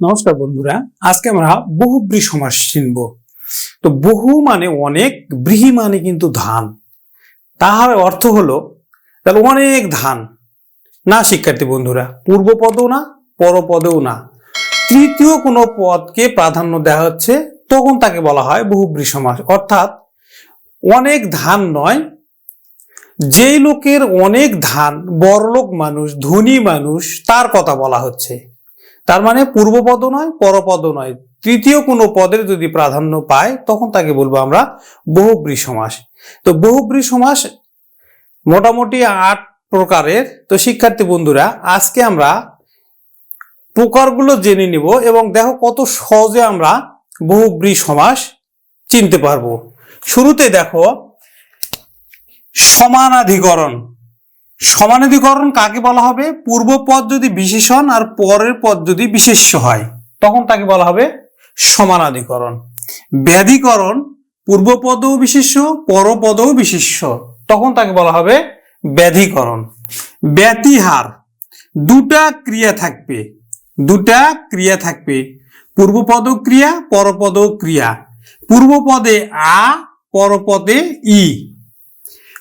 নমস্কার বন্ধুরা, আজকে আমরা বহুব্রী সমাস চিনব। তো বহু মানে অনেক ব্রীহি মানে কিন্তু ধান। তাহার অর্থ হলো তাহলে অনেক ধান। না শিক্ষার্থী বন্ধুরা পূর্ব পদও না, পরপদেও না। তৃতীয় কোনো পদকে প্রাধান্য দেওয়া হচ্ছে, তখন তাকে বলা হয় বহুব্রী সমাস অর্থাৎ অনেক ধান নয়, যেই লোকের অনেক ধান, বড়লোক মানুষ, ধনী মানুষ, তার কথা বলা হচ্ছে। তার মানে পূর্বপদ নয় পরপদ নয়। তৃতীয় কোনো পদের যদি প্রাধান্য পায়, তখন তাকে বলব আমরা বহুব্রী সমাস তো বহুব্রী সমাস মোটামুটি আট প্রকারের। তো শিক্ষার্থী বন্ধুরা, আজকে আমরা প্রকারগুলো জেনে নিব এবং দেখো কত সহজে আমরা বহুব্রী সমাস চিনতে পারব। শুরুতে দেখো সমানাধিকরণ। সমানাধিকরণ কাকে বলা হবে? পূর্ব পদ যদি বিশেষণ আর পরের পদ যদি বিশেষ্য হয়, তখন তাকে বলা হবে সমানাধিকরণ। ব্যাধিকরণ পূর্ব পদও বিশেষ্য পরপদও বিশেষ্য, তখন তাকে বলা হবে ব্যাধিকরণ। ব্যতিহার দুটা ক্রিয়া থাকবে, দুটা ক্রিয়া থাকবে। পূর্বপদ ক্রিয়া পরপদ ক্রিয়া। পূর্বপদে আ পরপদে ই।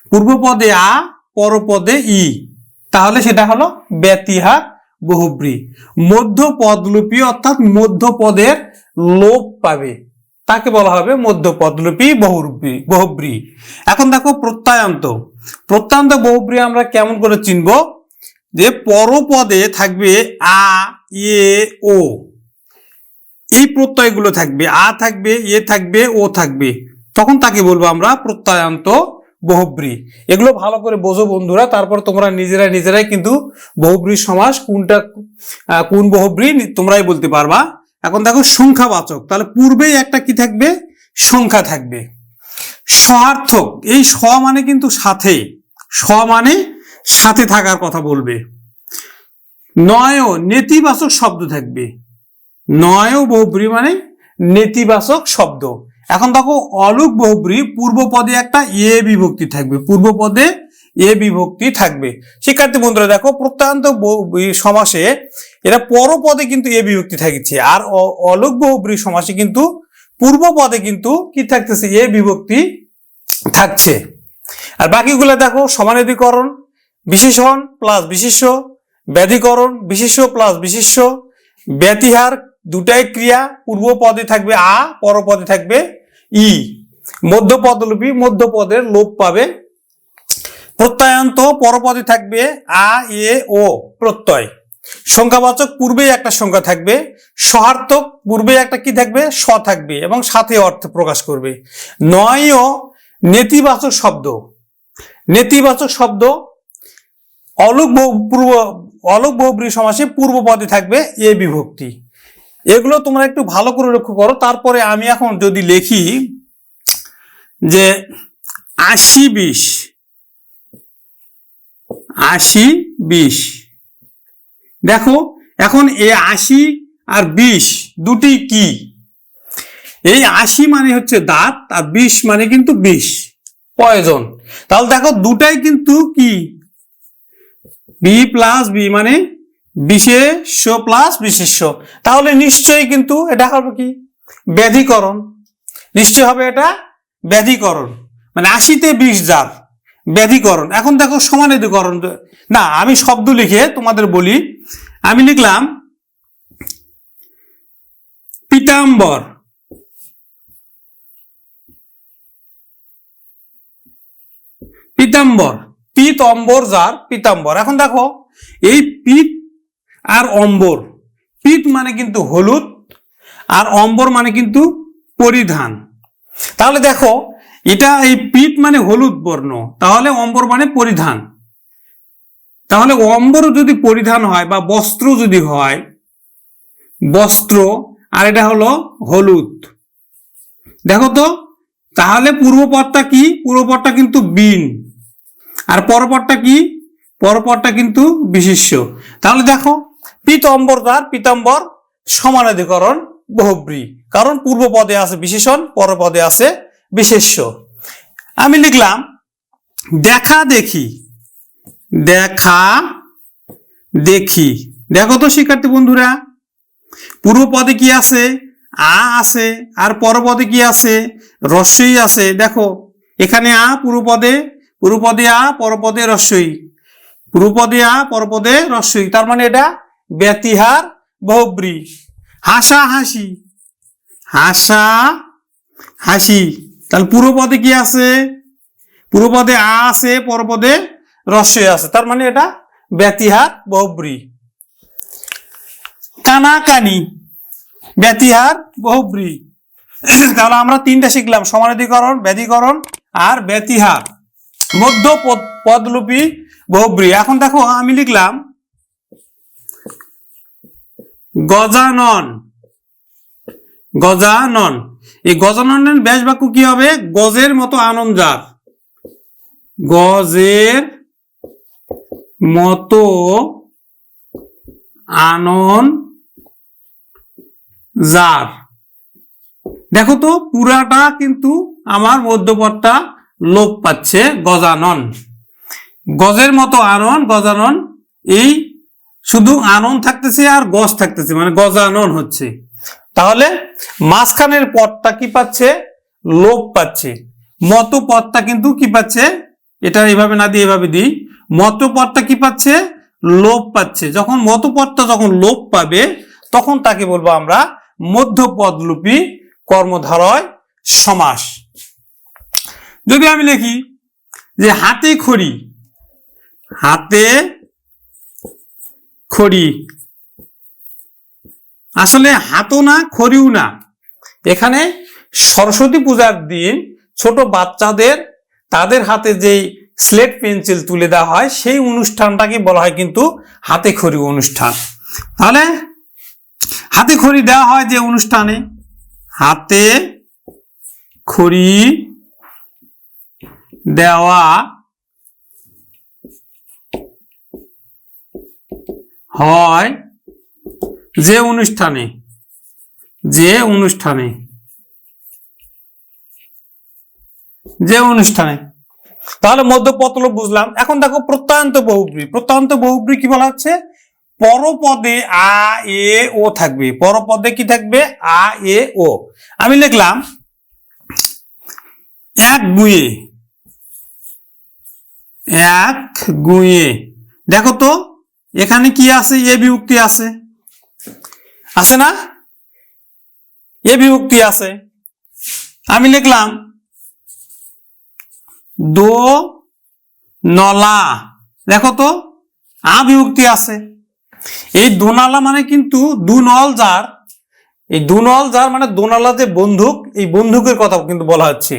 পূর্বপদে আ পরপদে ই। তাহলে সেটা হলো ব্যতিহার বহুব্রী। মধ্য পদলুপি অর্থাৎ মধ্য পদের লোপ পাবে। তাকে বলা হবে মধ্য পদলুপি বহুব্রী বহুব্রী। এখন দেখো প্রত্যয়ান্ত। প্রত্যয়ান্ত বহুব্রী আমরা কেমন করে চিনব? যে পরপদে থাকবে আ, এ, ও। এই প্রত্যয়গুলো থাকবে। আ থাকবে, এ থাকবে, ও থাকবে। তখন তাকে বলব আমরা প্রত্যয়ান্ত বহুব্রী। এগুলো ভালো করে বোঝো বন্ধুরা, তারপর তোমরা নিজেরাই নিজেরাই কিন্তু বহুব্রী সমাস, কোনটা কোন বহুব্রী তোমরাই বলতে পারবা। এখন দেখো সংখ্যাবাচক, তাহলে পূর্বেই একটা কি থাকবে? সংখ্যা থাকবে। সহার্থক এই স মানে কিন্তু সাথে স মানে সাথে থাকার কথা বলবে। নয় নেতিবাচক শব্দ থাকবে। নয় বহুব্রী মানে নেতিবাচক শব্দ। এখন দেখো অলুক বহুব্রী পূর্ব পদে একটা এ বিভক্তি থাকবে পূর্ব পদে এ বিভক্তি থাকবে। শিক্ষার্থী বন্ধুরা, দেখো প্রত্যন্ত সমাসে এরা পরপদে কিন্তু এ বিভক্তি থাকছে আর অলুক বহুব্রী সমাসে কিন্তু পূর্ব পদে কিন্তু কি থাকতেছে? এ বিভক্তি থাকছে। আর বাকিগুলো দেখো সমানাধিকরণ, বিশেষণ প্লাস বিশেষ্য, ব্যাধিকরণ, বিশেষ্য প্লাস বিশেষ্য, ব্যতিহার দুটাই ক্রিয়া পূর্ব পদে থাকবে আ, পর পদে থাকবে ই। মধ্য পদলোপী মধ্য পদের লোপ পাবে। প্রত্যয়ান্ত পরপদে থাকবে আ, এ, ও, প্রত্যয়। সংখ্যাবাচক পূর্বেই একটা সংখ্যা থাকবে, সহার্থক পূর্বে একটা কি থাকবে? স থাকবে এবং সাথে অর্থ প্রকাশ করবে। নয়ও নেতিবাচক শব্দ। নেতিবাচক শব্দ অলুক পূর্ব, অলুক বহুব্রী সমাসে পূর্ব পদে থাকবে এ বিভক্তি। এগুলো তোমরা একটু ভালো করে লক্ষ্য করো। তারপরে আমি এখন যদি লিখি যে আশি বিশ আশি বিশ। দেখো, এখন এ আশি আর বিশ দুটি কি? এই আশি মানে হচ্ছে দাঁত আর বিশ মানে কিন্তু বিষ প্রয়োজন তাহলে দেখো দুটাই কিন্তু কি? বি প্লাস বি মানে বিশেষ্য প্লাস বিশেষ্য। তাহলে নিশ্চয়ই কিন্তু এটা হবে কি? ব্যাধিকরণ। নিশ্চয় হবে এটা ব্যাধিকরণ। মানে আশিতে বিশ যার ব্যাধিকরণ। এখন দেখো সমানাধিকরণ না, আমি শব্দ লিখে তোমাদের বলি। আমি লিখলাম, পিতাম্বর। পিতাম্বর। পিত অম্বর যার পিতাম্বর। এখন দেখো, এই পিত আর অম্বর। পিত মানে কিন্তু হলুদ, আর অম্বর মানে কিন্তু পরিধান। তাহলে দেখো, এটা এই পিত মানে হলুদ বর্ণ, তাহলে অম্বর মানে পরিধান। তাহলে অম্বর যদি পরিধান হয় বা বস্ত্র যদি হয়, বস্ত্র, আর এটা হলো হলুদ। দেখো তো, তাহলে পূর্বপরটা কি? পূর্বপরটা কিন্তু বিন। আর পরপরটা কি? পরপরটা কিন্তু বিশেষ্য। তাহলে দেখো পিতম্বর তার পিতাম্বর সমানাধিকরণ বহুব্রী। কারণ পূর্ব পদে আছে বিশেষণ, পর পদে আছে বিশেষ্য। আমি লিখলাম, দেখা দেখি দেখা দেখি। দেখো তো শিক্ষার্থী বন্ধুরা, পূর্ব পদে কি আছে? আ আছে, আর পরপদে কি আছে? রস্যই আছে। দেখো, এখানে আ পূর্ব পূর্বপদে পূর্বপদে আ পরপদে রস্যই। পূর্বপদে আ পরপদে রস্যই। তার মানে এটা ব্যতিহার বহুব্রী হাসা হাসি। হাসা হাসি। তাহলে পূর্বপদে কি আছে? পূর্বপদে আ আছে পরপদে রস্যই আছে। তার মানে এটা ব্যতিহার বহুব্রী কানাকানি। ব্যতিহার বহুব্রী তাহলে আমরা তিনটা শিখলাম, সমানাধিকরণ ব্যাধিকরণ আর ব্যতিহার। মধ্য পদ- পদলুপি বহুব্রী এখন দেখো আমি লিখলাম গজানন। গজানন। এই গজাননের ব্যাস বাক্য কি হবে? গজের মতো আনন্দ যার গজের মতো আনন যার দেখো তো, পুরাটা কিন্তু আমার মধ্যপদটা লোপ পাচ্ছে গজানন। গজের মতো আনন, গজানন, এই শুধু আনন থাকতেছে আর গজ থাকতেছে মানে গজানন হচ্ছে। তাহলে মাঝখানের পদটা কি পাচ্ছে? লোপ পাচ্ছে। মত পদটা কিন্তু কি পাচ্ছে? এটা এইভাবে না দিয়ে এভাবে দিই। মত পদটা কি পাচ্ছে? লোপ পাচ্ছে। যখন মত পদটা যখন লোপ পাবে, তখন তাকে বলব আমরা মধ্যপদলুপী কর্মধারয় সমাস। যদি আমি লিখি যে হাতে খড়ি, হাতে খড়ি। আসলে হাতও না, খড়িও না। এখানে সরস্বতী পূজার দিন ছোট বাচ্চাদের, তাদের হাতে যেই স্লেট পেন্সিল তুলে দেওয়া হয়, সেই অনুষ্ঠানটাকে বলা হয় কিন্তু হাতে খড়ি অনুষ্ঠান। তাহলে হাতে খড়ি দেওয়া হয় যে অনুষ্ঠানে? হাতে খড়ি দেওয়া হয় যে অনুষ্ঠানে যে অনুষ্ঠানে যে অনুষ্ঠানে। তাহলে মধ্যপত্র বুঝলাম। এখন দেখো প্রত্যয়ন্ত বহুব্রী। প্রত্যয়ন্ত বহুব্রী কি বলা হচ্ছে? পরপদে আ, এ, ও থাকবে। পরপদে কি থাকবে? আ, এ, ও। আমি লিখলাম, এক গুয়ে। এক গুয়ে। দেখো তো এখানে কি আছে? এ বিভক্তি আছে। আছে না? এ বিভক্তি আছে। আমি লিখলাম, দো নলা। দেখো তো, আ বিভক্তি আছে। এই দোনালা মানে কিন্তু দুনল যার। এই দুনল যার মানে দোনালা যে বন্দুক এই বন্দুকের কথা কিন্তু বলা হচ্ছে।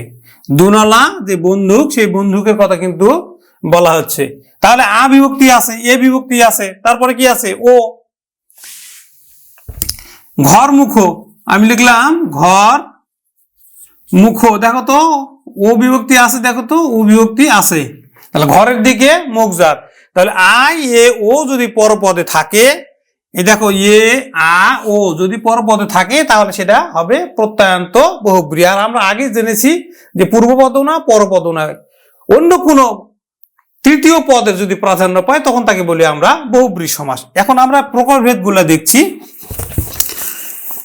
দুনালা যে বন্দুক সেই বন্দুকের কথা কিন্তু বলা হচ্ছে। তাহলে আ বিভক্তি আছে, এ বিভক্তি আছে, তারপরে কি আছে? ও। ঘর মুখ। আমি লিখলাম ঘর মুখ। দেখো তো, ও বিভক্তি আছে, দেখো তো, ও বিভক্তি আছে। তাহলে ঘরের দিকে মুখ যার তাহলে আই, এ, ও যদি পরপদে থাকে এই দেখো, এ, আ, ও যদি পরপদে থাকে, তাহলে সেটা হবে প্রত্যয়ান্ত বহুব্রী আর আমরা আগে জেনেছি যে পূর্বপদ না পরপদ না। অন্য কোনো তৃতীয় পদে যদি প্রাধান্য পায়, তখন তাকে বলি আমরা বহুব্রী সমাস। এখন আমরা প্রকারভেদগুলো দেখছি।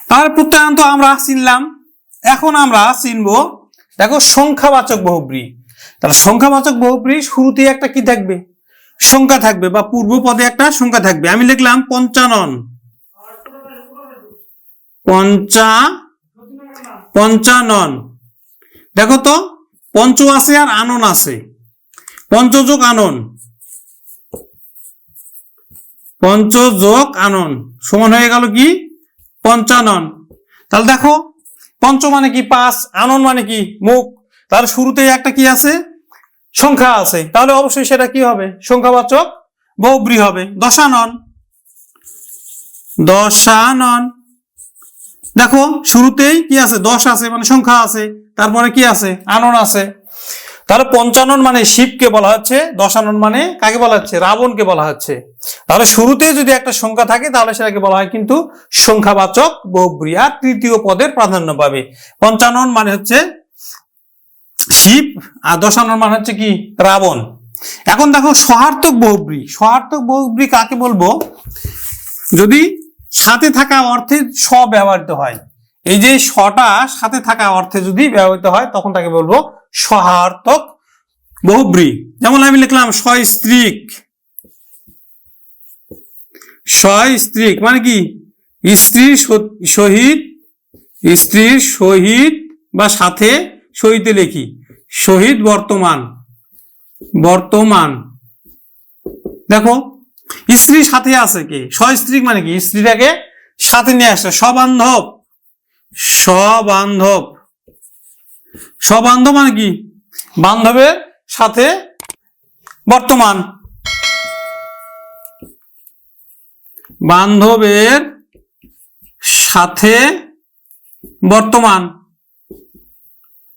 তার প্রত্যয়ান্ত আমরা চিনলাম। এখন আমরা চিনব, দেখো সংখ্যাবাচক বহুব্রী। তাহলে সংখ্যাবাচক বহুব্রী শুরুতে একটা কি থাকবে? সংখ্যা থাকবে বা পূর্ব পদে একটা সংখ্যা থাকবে। আমি লিখলাম পঞ্চানন। পঞ্চা, পঞ্চানন। দেখো তো পঞ্চ আছে আর আনন আছে। পঞ্চযোগ আনন। পঞ্চযোগ আনন। সমান হয়ে গেল কি? পঞ্চানন। তাহলে দেখো, পঞ্চ মানে কি? পাঁচ, আনন মানে কি? মুখ। তার শুরুতেই একটা কি আছে? সংখ্যা আছে। তাহলে অবশ্যই সেটা কি হবে? সংখ্যাবাচক বহুব্রী হবে। দশানন। দশানন। দেখো, শুরুতেই কি আছে? দশ আছে মানে সংখ্যা আছে। তারপরে কি আছে? আনন আছে। তাহলে পঞ্চানন মানে শিবকে বলা হচ্ছে, দশানন মানে কাকে বলা হচ্ছে? রাবণকে বলা হচ্ছে। তাহলে শুরুতে যদি একটা সংখ্যা থাকে, তাহলে সেটাকে বলা হয় কিন্তু সংখ্যাবাচক বহুব্রী আর তৃতীয় পদের প্রাধান্য পাবে। পঞ্চানন মানে হচ্ছে শিব, আর দশানন মানে হচ্ছে কি? রাবণ। এখন দেখো সহার্থক বহুব্রী সহার্থক বহুব্রী কাকে বলব? যদি সাথে থাকা অর্থে স ব্যবহৃত হয়। এই যে সটা সাথে থাকা অর্থে যদি ব্যবহৃত হয়, তখন তাকে বলব সহার্থক বহুব্রী। যেমন আমি লিখলাম, সস্ত্রীক। সস্ত্রীক মানে কি? স্ত্রীর সহিত স্ত্রীর সহিত বা সাথে সহিতে লিখি। শহীদ বর্তমান। বর্তমান। দেখো স্ত্রীর সাথে আছে কি? সস্ত্রীক মানে কি? স্ত্রীটাকে সাথে নিয়ে আসে। সবান্ধব। সবান্ধব সবান্ধব মানে কি? বান্ধবের সাথে বর্তমান। বান্ধবের সাথে বর্তমান।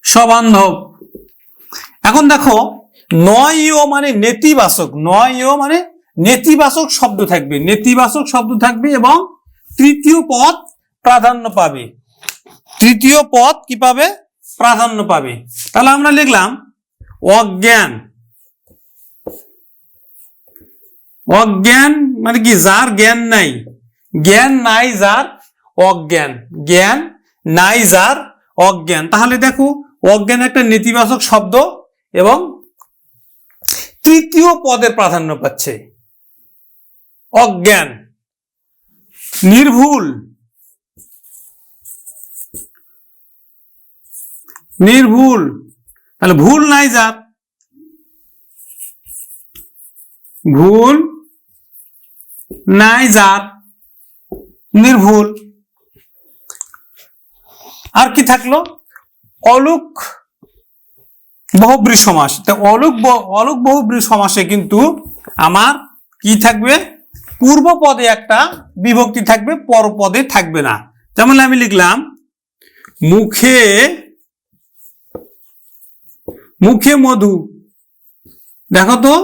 সবান্ধব এখন দেখো নয় ইও মানে নেতিবাচক। নয় ইও মানে নেতিবাচক শব্দ থাকবে। নেতিবাচক শব্দ থাকবে এবং তৃতীয় পদ প্রাধান্য পাবে। তৃতীয় পদ কি পাবে প্রাধান্য পাবে। তাহলে আমরা লিখলাম, অজ্ঞান। অজ্ঞান মানে কি? যার জ্ঞান নাই। জ্ঞান নাই যার অজ্ঞান। জ্ঞান নাই যার অজ্ঞান। তাহলে দেখো, অজ্ঞান একটা নেতিবাচক শব্দ এবং তৃতীয় পদের প্রাধান্য পাচ্ছে। অজ্ঞান। নির্ভুল। নির্ভুল। তাহলে ভুল নাই যার। ভুল নাই যার। নির্ভুল। আর কি থাকল? অলুক বহুব্রী সমাস অলুক অলুক বহুব্রী সমাসে কিন্তু আমার কি থাকবে? পূর্ব পদে একটা বিভক্তি থাকবে পর পদে থাকবে না। যেমন আমি লিখলাম, মুখে মুখে মধু। দেখো তো,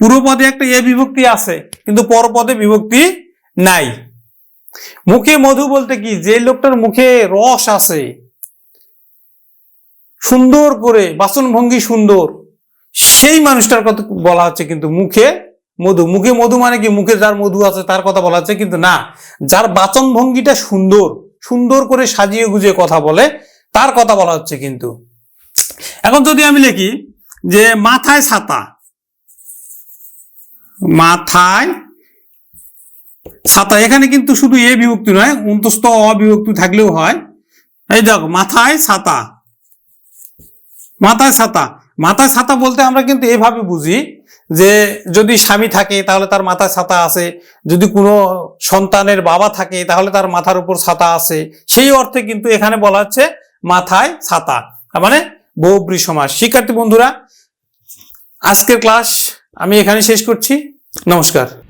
পূর্ব পদে একটা এ বিভক্তি আছে, কিন্তু পর পদে বিভক্তি নাই। মুখে মধু বলতে কি? যে লোকটার মুখে রস আছে, সুন্দর করে বাচন ভঙ্গি সুন্দর, সেই মানুষটার কথা বলা হচ্ছে কিন্তু মুখে মধু। মুখে মধু মানে কি? মুখে যার মধু আছে তার কথা বলা হচ্ছে, কিন্তু না। যার বাচন ভঙ্গিটা সুন্দর সুন্দর করে সাজিয়ে গুজিয়ে কথা বলে, তার কথা বলা হচ্ছে কিন্তু। এখন যদি আমি লিখি যে মাথায় ছাতা মাথায় ছাতা, এখানে কিন্তু শুধু এ বিভক্তি নয়, অন্তস্থ অবিভক্তি থাকলেও হয়। এই দেখো, মাথায় ছাতা মাথায় ছাতা। মাথায় ছাতা বলতে আমরা কিন্তু এভাবে বুঝি যে যদি স্বামী থাকে তাহলে তার মাথায় ছাতা আছে, যদি কোনো সন্তানের বাবা থাকে তাহলে তার মাথার উপর ছাতা আছে। সেই অর্থে কিন্তু এখানে বলা হচ্ছে মাথায় ছাতা। মানে বহুব্রী সমাস শিক্ষার্থী বন্ধুরা আজকের ক্লাস আমি এখানে শেষ করছি। নমস্কার।